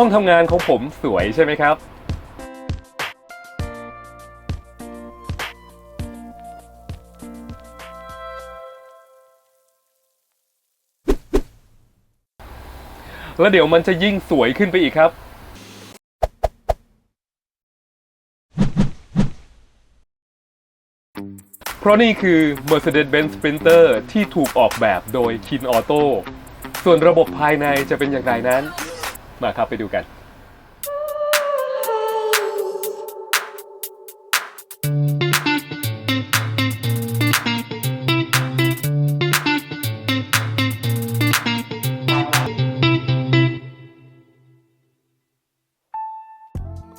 ห้องทำงานของผมสวยใช่ไหมครับ แล้วเดี๋ยวมันจะยิ่งสวยขึ้นไปอีกครับ เพราะนี่คือ Mercedes-Benz Sprinter ที่ถูกออกแบบโดย Kin Auto ส่วนระบบภายในจะเป็นอย่างไรนั้น มาครับไปดูกัน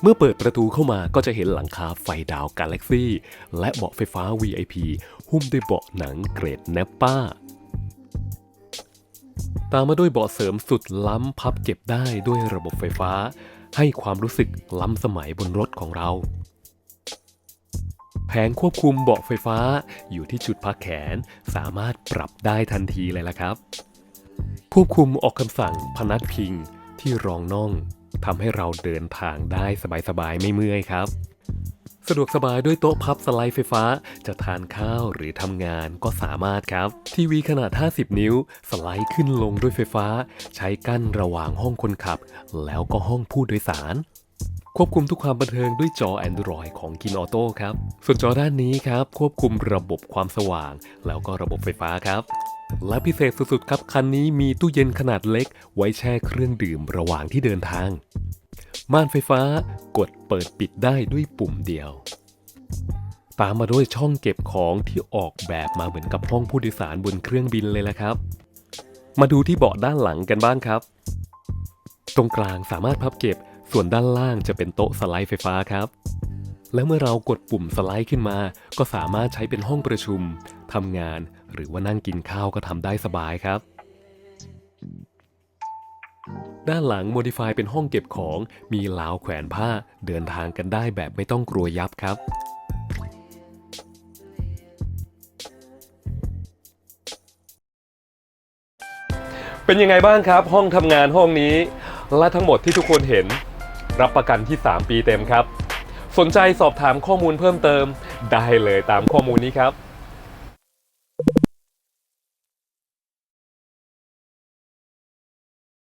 เมื่อเปิดประตูเข้ามาก็จะเห็นหลังคาไฟดาวกาแล็กซี่ และเบาะไฟฟ้า VIP หุ้มด้วยเบาะหนังเกรดแนปป้า ตามมาด้วยเบาะเสริมสุดล้ำพับเก็บได้ด้วยระบบไฟฟ้า ให้ความรู้สึกล้ำสมัยบนรถของเรา แผงควบคุมเบาะไฟฟ้าอยู่ที่จุดพักแขนสามารถปรับได้ทันทีเลยละครับ ควบคุมออกคำสั่งพนักพิงที่รองน่องทำให้เราเดินทางได้สบายๆไม่เมื่อยครับ สะดวกสบายด้วยโต๊ะพับสไลด์ไฟฟ้า จะทานข้าวหรือทำงานก็สามารถครับ ทีวีขนาด 50 นิ้ว สไลด์ขึ้นลงด้วยไฟฟ้า ใช้กั้นระหว่างห้องคนขับ แล้วก็ห้องผู้โดยสารควบคุมทุกความบันเทิงด้วยจอ Android ของ Kin Auto ครับ ส่วนจอด้านนี้ครับ ควบคุมระบบความสว่าง แล้วก็ระบบไฟฟ้าครับ และพิเศษสุดๆครับ คันนี้มีตู้เย็นขนาดเล็ก ไว้แช่เครื่องดื่มระหว่างที่เดินทาง ม่านไฟฟ้ากดเปิดปิดได้ด้วยปุ่มเดียว ตามมาด้วยช่องเก็บของที่ออกแบบมาเหมือนกับห้องผู้โดยสารบนเครื่องบินเลยละครับ มาดูที่เบาะด้านหลังกันบ้างครับ ตรงกลางสามารถพับเก็บ ส่วนด้านล่างจะเป็นโต๊ะสไลด์ไฟฟ้าครับ แล้วเมื่อเรากดปุ่มสไลด์ขึ้นมา ก็สามารถใช้เป็นห้องประชุมทำงาน หรือว่านั่งกินข้าวก็ทำได้สบายครับ ด้านหลัง Modify เป็นห้องเก็บของ มีราวแขวนผ้าเดินทางกันได้แบบไม่ต้องกลัวยับครับเป็นยังไงบ้างครับห้องทำงานห้องนี้ และทั้งหมดที่ทุกคนเห็น รับประกันที่ 3 ปีเต็มครับ สนใจสอบถามข้อมูลเพิ่มเติม ได้เลยตามข้อมูลนี้ครับ